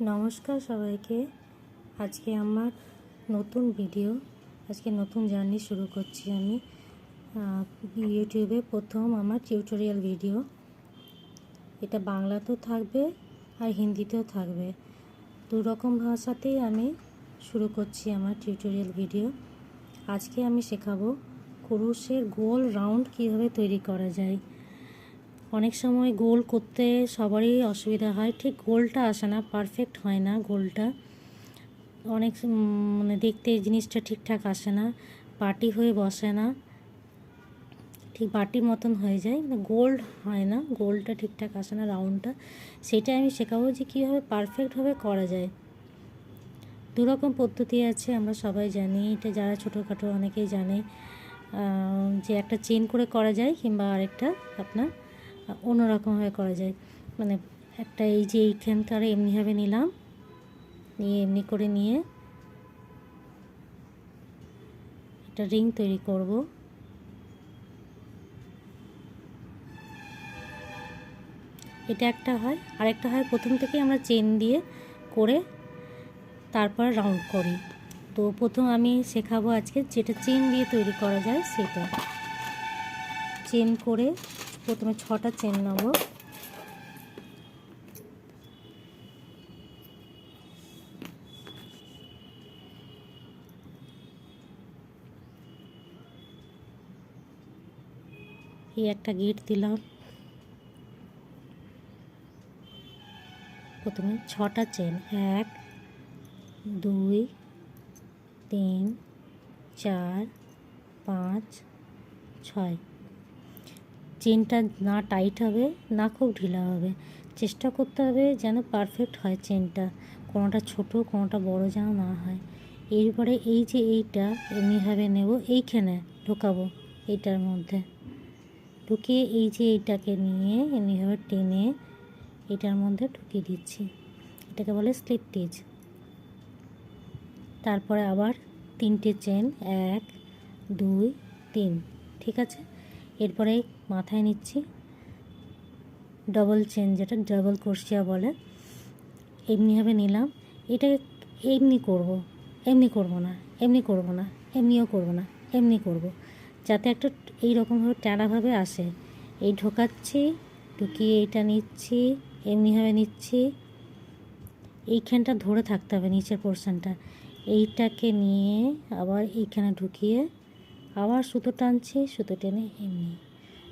নমস্কার সবাইকে। আজকে আমার নতুন ভিডিও, আজকে নতুন জার্নি শুরু করছি আমি। ইউটিউবে প্রথম আমার টিউটোরিয়াল ভিডিও। এটা বাংলাতেও থাকবে আর হিন্দিতেও থাকবে। দু রকম ভাষাতেই আমি শুরু করছি আমার টিউটোরিয়াল ভিডিও। আজকে আমি শেখাবো কুরুশের গোল রাউন্ড কীভাবে তৈরি করা যায়। অনেক সময় গোল করতে সবারই অসুবিধা হয়। ঠিক গোলটা আসে না পারফেক্ট হয় না গোলটা। অনেক মানে দেখতে জিনিসটা ঠিকঠাক আসে না বাটি হয়ে বসে না। ঠিক বাটির মতন হয়ে যায় মানে গোল্ড হয় না, গোলটা ঠিকঠাক আসে না রাউন্ডটা। সেটা আমি শেখাবো যে কীভাবে পারফেক্টভাবে করা যায়। দু রকম পদ্ধতি আছে, আমরা সবাই জানি। এটা যারা ছোটোখাটো অনেকেই জানে যে একটা চেন করে করা যায় কিংবা আরেকটা আপনার অন্যরকমভাবে করা যায়। মানে একটা এই যে এইখানকার এমনিভাবে নিলাম। নিয়ে এমনি করে নিয়ে একটা রিং তৈরি করব। এটা একটা হয়। আরেকটা হয় প্রথম থেকে আমরা চেন দিয়ে করে তারপর রাউন্ড করি। তো প্রথম আমি শেখাবো আজকে যেটা চেন দিয়ে তৈরি করা যায় সেটা। চেন করে প্রথমে ছটা চেন নেব। এই একটা গিট দিলাম। প্রথমে ছটা চেন, এক, দুই, তিন, চার, পাঁচ, ছয়। চেনটা না টাইট হবে, না খুব ঢিলা হবে। চেষ্টা করতে হবে যেন পারফেক্ট হয় চেনটা। কোনোটা ছোট, কোনোটা বড় যেন না হয়। এরপরে এই যে এইটা এমনিভাবে নেব, এইখানে ঢোকাবো এইটার মধ্যে। ঢুকিয়ে এই যে এইটাকে নিয়ে এমনিভাবে টেনে এটার মধ্যে ঢুকিয়ে দিচ্ছি। এটাকে বলে স্লিপ টিচ তারপরে আবার তিনটে চেন এক, দুই, তিন, ঠিক আছে? এরপরে মাথায় নিচ্ছি। ডবল চেন যেটা ডবল কোর্সিয়া বলে। এমনিভাবে নিলাম। এটা এমনি করব এমনি করব না, এমনি করব না, এমনিও করব না, এমনি করব। যাতে একটা এই রকমভাবে ট্যাড়াভাবে আসে। এই ঢোকাচ্ছি, ঢুকিয়ে এইটা নিচ্ছি এমনিভাবে নিচ্ছি। এইখানটা ধরে থাকতে হবে, নিচের পোর্শনটা এইটাকে নিয়ে আবার এইখানে ঢুকিয়ে আবার সুতো টানছি, সুতো টেনে এমনি।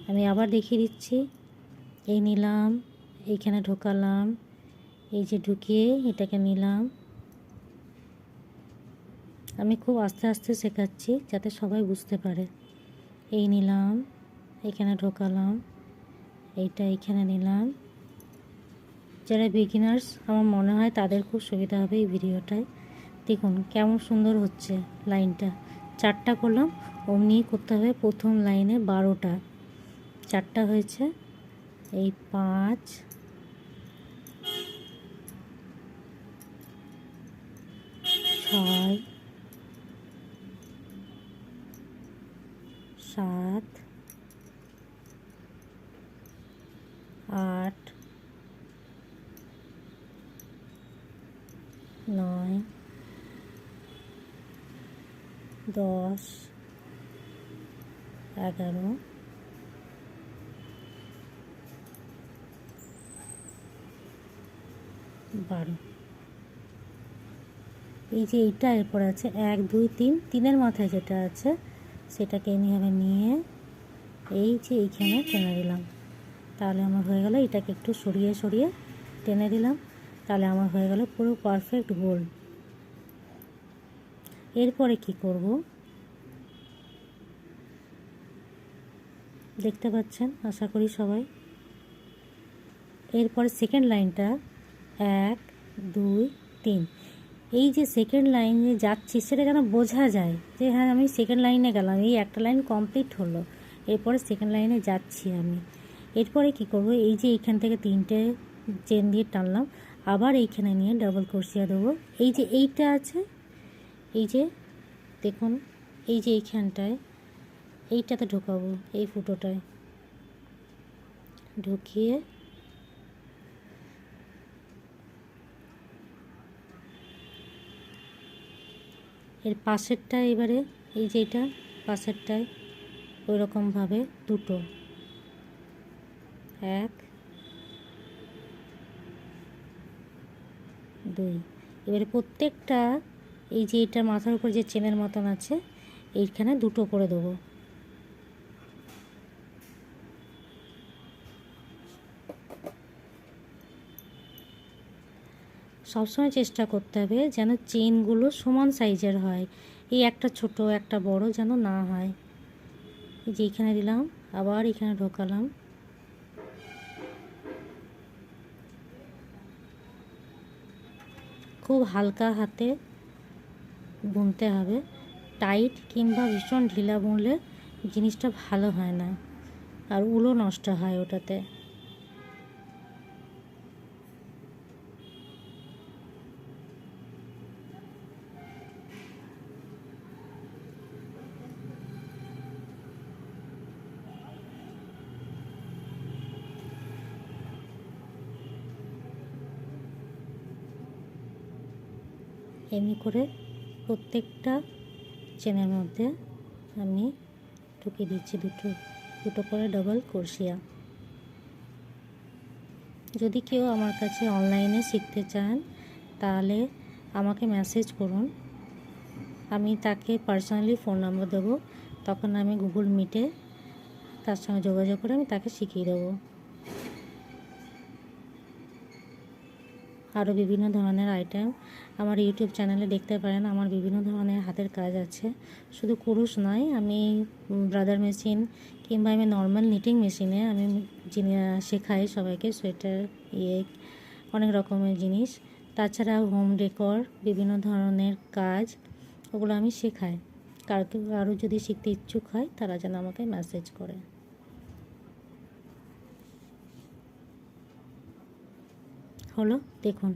আমি আবার দেখিয়ে দিচ্ছি। এই নিলাম, এইখানে ঢোকালাম, এই যে ঢুকিয়ে এটাকে নিলাম। আমি খুব আস্তে আস্তে শেখাচ্ছি যাতে সবাই বুঝতে পারে। এই নিলাম, এখানে ঢোকালাম, এইটা এইখানে নিলাম। যারা বিগিনার্স আমার মনে হয় তাদের খুব সুবিধা হবে এই ভিডিওটায়। দেখুন, কেমন সুন্দর হচ্ছে লাইনটা। চারটা করলাম অমনি করতে হবে প্রথম লাইনে বারোটা। চারটা হয়েছে। এই পাঁচ, ছয়, সাত, আট, নয়, দশ এগারো বারো। এই যে এইটা, এরপর আছে এক, দুই, তিন। তিনের মাথায় যেটা আছে, সেটাকে এমনিভাবে নিয়ে এই যে এইখানে টেনে দিলাম। তাহলে আমার হয়ে গেল, এটাকে একটু সরিয়ে সরিয়ে টেনে দিলাম। তাহলে আমার হয়ে গেল পুরো পারফেক্ট গোল এরপরে কি করব? দেখতে পাচ্ছেন, আশা করি সবাই। এরপরে সেকেন্ড লাইনটা এক, দুই, তিন। এই যে সেকেন্ড লাইনে যাচ্ছি, সেটা যেন বোঝা যায় যে হ্যাঁ আমি সেকেন্ড লাইনে গেলাম, এই একটা লাইন কমপ্লিট হলো। এরপরে সেকেন্ড লাইনে যাচ্ছি আমি। এরপরে কি করব? এই যে এইখান থেকে তিনটে চেন দিয়ে টানলাম, আবার এইখানে নিয়ে ডাবল ক্রোশিয়া দেবো। এই যে এইটা আছে, এই যে দেখুন, এই যে এইখানটায় এইটাতে ঢোকাবো, এই ফুটোটায়। ঢুকিয়ে এর পাশেরটা এবারে, এই যেটা পাশেরটায় ওই রকমভাবে দুটো। এক, দুই। এবারে প্রত্যেকটা, এই যে এটা মাথার উপর যে চেনের মতন আছে, এইখানে দুটো করে দেবো। সবসময় চেষ্টা করতে হবে যেন চেনগুলো সমান সাইজের হয়। এই একটা ছোট, একটা বড় যেন না হয়। এই যে এখানে দিলাম, আবার এখানে ঢোকালাম। খুব হালকা হাতে বুনতে হবে। টাইট কিংবা ভীষণ ঢিলা বুনলে জিনিসটা ভালো হয় না। আর উলো নষ্ট হয় ওটাতে। এমনি করে প্রত্যেকটা চেনের মধ্যে আমি ঢুকিয়ে দিচ্ছি দুটো দুটো করে ডবল ক্রোশিয়া যদি কেউ আমার কাছে অনলাইনে শিখতে চান, তাহলে আমাকে মেসেজ করুন। আমি তাকে পার্সোনালি ফোন নাম্বার দেবো। তখন আমি গুগল মিটে তার সঙ্গে যোগাযোগ করে আমি তাকে শিখিয়ে দেবো। আরও বিভিন্ন ধরনের আইটেম আমার ইউটিউব চ্যানেলে দেখতে পারেন। আমার বিভিন্ন ধরনের হাতের কাজ আছে। শুধু কুরুশ নয়, আমি ব্রাদার মেশিন কিংবা আমি নর্মাল নিটিং মেশিনে আমি শেখাই সবাইকে সোয়েটার ইয়ে অনেক রকমের জিনিস। তাছাড়া হোম ডেকর বিভিন্ন ধরনের কাজ, ওগুলো আমি শেখাই। কারকে আরও যদি শিখতে ইচ্ছুক হয়, তারা যেন আমাকে মেসেজ করে। হলো, দেখুন,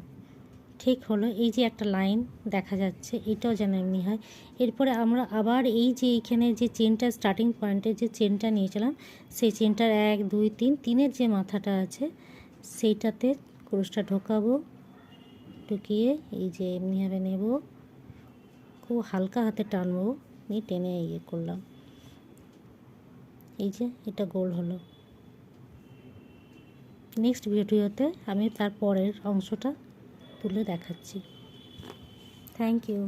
ঠিক হলো, এই যে একটা লাইন দেখা যাচ্ছে, এটাও যেন এমনি হয়। এরপরে আমরা আবার এই যে এইখানে যে চেনটা স্টার্টিং পয়েন্টে যে চেনটা নিয়েছিলাম, সেই চেনটার এক, দুই, তিন, তিনের যে মাথাটা আছে, সেইটাতে ক্রুশটা ঢোকাবো, ঢুকিয়ে এই যে এমনিভাবে নেব, খুব হালকা হাতে টানবো, নিয়ে টেনে ইয়ে করলাম। এই যে, এটা গোল হলো। নেক্সট ভিডিওতে আমি তার পরের অংশটা তুলে দেখাচ্ছি। Thank you